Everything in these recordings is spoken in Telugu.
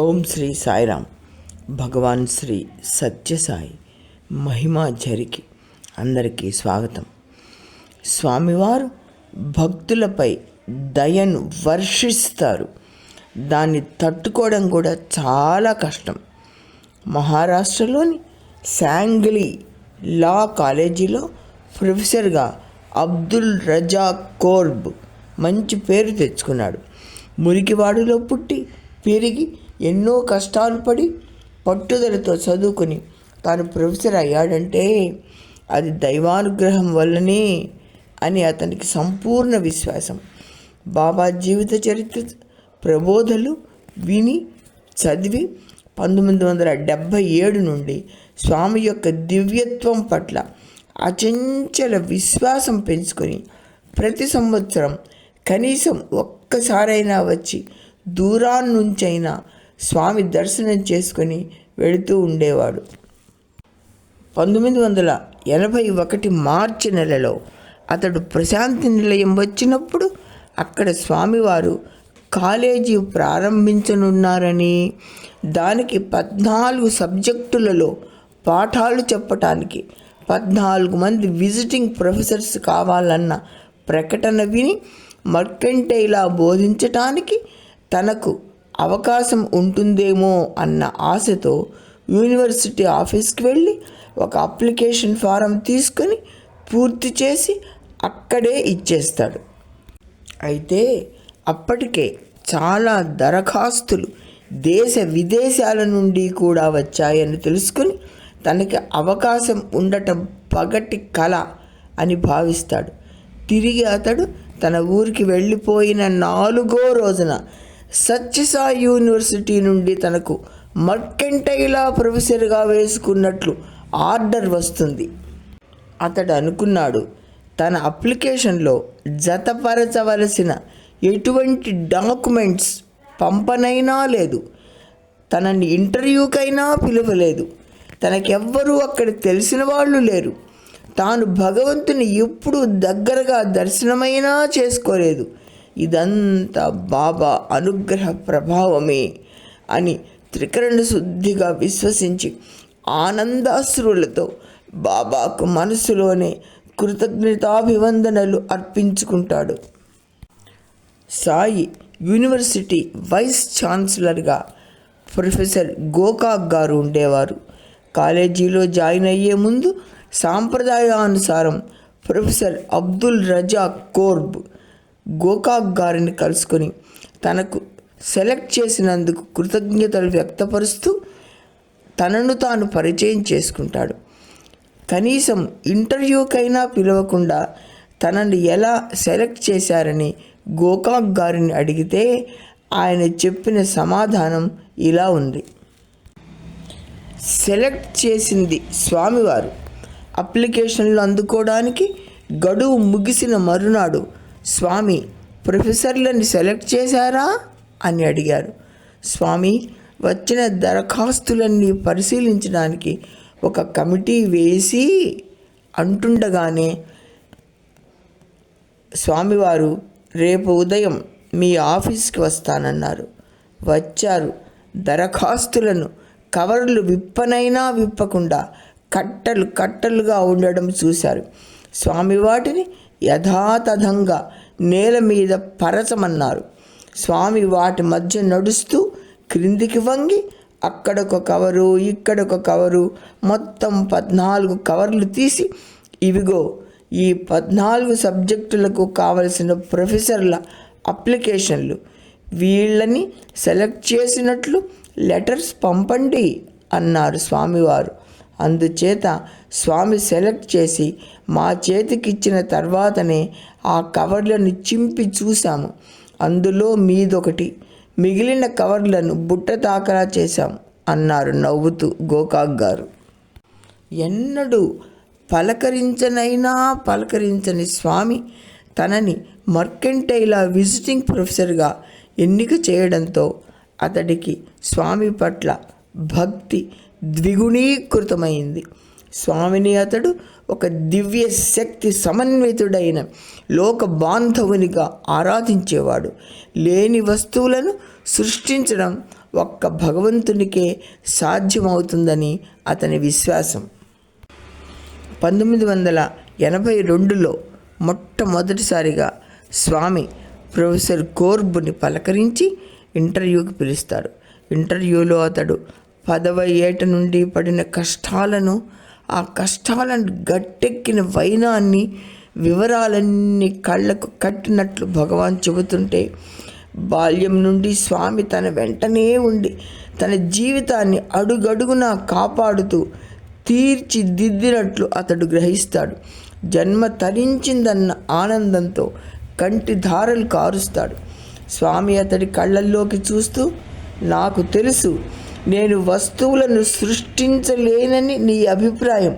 ఓం శ్రీ సాయిరామ్ భగవాన్ శ్రీ సత్యసాయి మహిమా జరిగి అందరికీ స్వాగతం. స్వామివారు భక్తులపై దయను వర్షిస్తారు. దాన్ని తట్టుకోవడం కూడా చాలా కష్టం. మహారాష్ట్రలోని శాంగ్లీ లా కాలేజీలో ప్రొఫెసర్గా అబ్దుల్ రజా కోర్బ్ మంచి పేరు తెచ్చుకున్నాడు. మురికివాడులో పుట్టి పెరిగి ఎన్నో కష్టాలు పడి పట్టుదలతో చదువుకుని తాను ప్రొఫెసర్ అయ్యాడంటే అది దైవానుగ్రహం వల్లనే అని అతనికి సంపూర్ణ విశ్వాసం. బాబా జీవిత చరిత్ర ప్రబోధలు విని చదివి పంతొమ్మిది వందల డెబ్భై ఏడు నుండి స్వామి యొక్క దివ్యత్వం పట్ల అచంచల విశ్వాసం పెంచుకొని ప్రతి సంవత్సరం కనీసం ఒక్కసారైనా వచ్చి దూరాన్నుంచైనా స్వామి దర్శనం చేసుకొని వెళుతూ ఉండేవాడు. పంతొమ్మిది వందల ఎనభై ఒకటి మార్చి నెలలో అతడు ప్రశాంతి నిలయం వచ్చినప్పుడు అక్కడ స్వామివారు కాలేజీ ప్రారంభించనున్నారని దానికి పద్నాలుగు సబ్జెక్టులలో పాఠాలు చెప్పటానికి పద్నాలుగు మంది విజిటింగ్ ప్రొఫెసర్స్ కావాలన్న ప్రకటన విని మర్కెంటైలా బోధించటానికి తనకు అవకాశం ఉంటుందేమో అన్న ఆశతో యూనివర్సిటీ ఆఫీస్కి వెళ్ళి ఒక అప్లికేషన్ ఫారం తీసుకొని పూర్తి చేసి అక్కడే ఇచ్చేస్తాడు. అయితే అప్పటికే చాలా దరఖాస్తులు దేశ విదేశాల నుండి కూడా వచ్చాయని తెలుసుకుని తనకి అవకాశం ఉండటం పగటి కళ అని భావిస్తాడు. తిరిగి అతడు తన ఊరికి వెళ్ళిపోయిన నాలుగో రోజున సత్యసాయి యూనివర్సిటీ నుండి తనకు మర్కెంటైలా ప్రొఫెసర్గా వేసుకున్నట్లు ఆర్డర్ వస్తుంది. అతడు అనుకున్నాడు తన అప్లికేషన్లో జతపరచవలసిన ఎటువంటి డాక్యుమెంట్స్ పంపనైనా లేదు. తనని ఇంటర్వ్యూకైనా పిలవలేదు. తనకెవ్వరూ అక్కడ తెలిసిన వాళ్ళు లేరు. తాను భగవంతుని ఎప్పుడు దగ్గరగా దర్శనమైనా చేసుకోలేదు. ఇదంతా బాబా అనుగ్రహ ప్రభావమే అని త్రికరణ శుద్ధిగా విశ్వసించి ఆనందాశ్రులతో బాబాకు మనసులోనే కృతజ్ఞతాభివందనలు అర్పించుకుంటాడు. సాయి యూనివర్సిటీ వైస్ ఛాన్సలర్గా ప్రొఫెసర్ గోకాక్ గారు ఉండేవారు. కాలేజీలో జాయిన్ అయ్యే ముందు సాంప్రదాయానుసారం ప్రొఫెసర్ అబ్దుల్ రజా కోర్బ్ గోకాక్ గారిని కలుసుకొని తనకు సెలెక్ట్ చేసినందుకు కృతజ్ఞతలు వ్యక్తపరుస్తూ తనను తాను పరిచయం చేసుకుంటాడు. కనీసం ఇంటర్వ్యూకైనా పిలవకుండా తనని ఎలా సెలెక్ట్ చేశారని గోకాక్ గారిని అడిగితే ఆయన చెప్పిన సమాధానం ఇలా ఉంది. సెలెక్ట్ చేసింది స్వామివారు. అప్లికేషన్లు అందుకోవడానికి గడువు ముగిసిన మరునాడు స్వామి ప్రొఫెసర్లని సెలెక్ట్ చేశారా? అని అడిగారు. స్వామి వచ్చిన దరఖాస్తులన్నీ పరిశీలించడానికి ఒక కమిటీ వేసి అంటుండగానే స్వామివారు రేపు ఉదయం మీ ఆఫీస్కి వస్తానన్నారు. వచ్చారు. దరఖాస్తులను కవర్లు విప్పనైనా విప్పకుండా కట్టలు కట్టలుగా ఉండడం చూశారు. స్వామి వాటిని యథాతథంగా నేల మీద పరచమన్నారు. స్వామి వాటి మధ్య నడుస్తూ క్రిందికి వంగి అక్కడొక కవరు ఇక్కడొక కవరు మొత్తం పద్నాలుగు కవర్లు తీసి ఇవిగో ఈ పద్నాలుగు సబ్జెక్టులకు కావలసిన ప్రొఫెసర్ల అప్లికేషన్లు. వీళ్ళని సెలెక్ట్ చేసినట్లు లెటర్స్ పంపండి అన్నారు స్వామివారు. అందుచేత స్వామి సెలెక్ట్ చేసి మా చేతికిచ్చిన తర్వాతనే ఆ కవర్లను చింపి చూశాము. అందులో మీదొకటి మిగిలిన కవర్లను బుట్ట తాకలా చేశాం అన్నారు నవ్వుతూ గోకాక్ గారు. ఎన్నడూ పలకరించనైనా పలకరించని స్వామి తనని మర్కెంటైలా విజిటింగ్ ప్రొఫెసర్గా ఎన్నిక చేయడంతో అతడికి స్వామి పట్ల భక్తి ద్విగుణీకృతమైంది. స్వామిని అతడు ఒక దివ్య శక్తి సమన్వితుడైన లోక బాంధవునిగా ఆరాధించేవాడు. లేని వస్తువులను సృష్టించడం ఒక్క భగవంతునికే సాధ్యమవుతుందని అతని విశ్వాసం. పంతొమ్మిది వందల ఎనభై రెండులో మొట్టమొదటిసారిగా స్వామి ప్రొఫెసర్ కోర్బుని పలకరించి ఇంటర్వ్యూకి పిలుస్తాడు. ఇంటర్వ్యూలో అతడు పదవ ఏట నుండి పడిన కష్టాలను ఆ కష్టాలను గట్టెక్కిన వైనాన్ని వివరాలన్నీ కళ్ళకు కట్టినట్లు భగవాన్ చెబుతుంటే బాల్యం నుండి స్వామి తన వెంటనే ఉండి తన జీవితాన్ని అడుగడుగునా కాపాడుతూ తీర్చిదిద్దినట్లు అతడు గ్రహిస్తాడు. జన్మ తరించిందన్న ఆనందంతో కంటి ధారలు కారుస్తాడు. స్వామి అతడి కళ్ళల్లోకి చూస్తూ నాకు తెలుసు నేను వస్తువులను సృష్టించలేనని నీ అభిప్రాయం.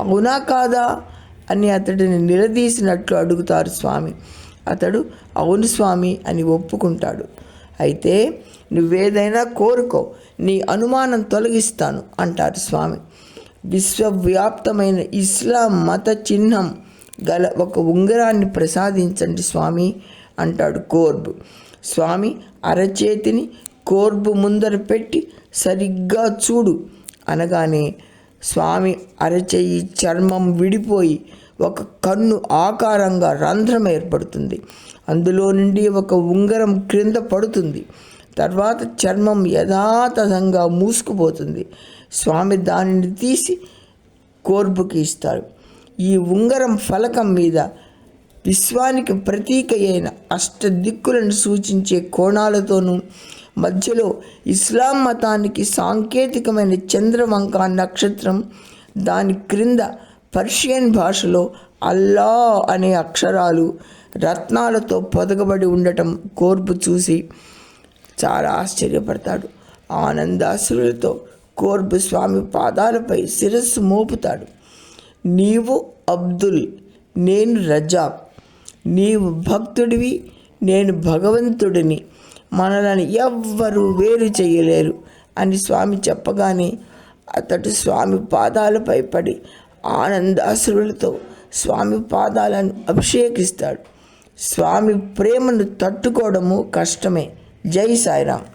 అవునా కాదా? అని అతడిని నిలదీసినట్లు అడుగుతారు స్వామి. అతడు అవును స్వామి అని ఒప్పుకుంటాడు. అయితే నువ్వేదైనా కోరుకో నీ అనుమానం తొలగిస్తాను అంటారు స్వామి. విశ్వవ్యాప్తమైన ఇస్లాం మత చిహ్నం గల ఒక ఉంగరాన్ని ప్రసాదించండి స్వామి అంటాడు కోర్బు. స్వామి అరచేతిని కోర్బు ముందర పెట్టి సరిగ్గా చూడు. అనగానే స్వామి అరచేయి చర్మం విడిపోయి ఒక కన్ను ఆకారంగా రంధ్రం ఏర్పడుతుంది. అందులో నుండి ఒక ఉంగరం క్రింద పడుతుంది. తర్వాత చర్మం యథాతథంగా మూసుకుపోతుంది. స్వామి దానిని తీసి కోర్పుకి ఇస్తారు. ఈ ఉంగరం ఫలకం మీద విశ్వానికి ప్రతీక అయిన అష్టదిక్కులను సూచించే కోణాలతోనూ మధ్యలో ఇస్లాం మతానికి సాంకేతికమైన చంద్రవంక నక్షత్రం దాని క్రింద పర్షియన్ భాషలో అల్లా అనే అక్షరాలు రత్నాలతో పొదగబడి ఉండటం కోర్పు చూసి చాలా ఆశ్చర్యపడతాడు. ఆనందాశ్రులతో కోర్బు స్వామి పాదాలపై శిరస్సు మోపుతాడు. నీవు అబ్దుల్ నేను రజా నీవు భక్తుడివి నేను భగవంతుడిని. మనలను ఎవ్వరూ వేరు చేయలేరు అని స్వామి చెప్పగానే అతడు స్వామి పాదాలపై పడి ఆనందాశ్రులతో స్వామి పాదాలను అభిషేకిస్తాడు. స్వామి ప్రేమను తట్టుకోవడము కష్టమే. జై సాయిరామ్.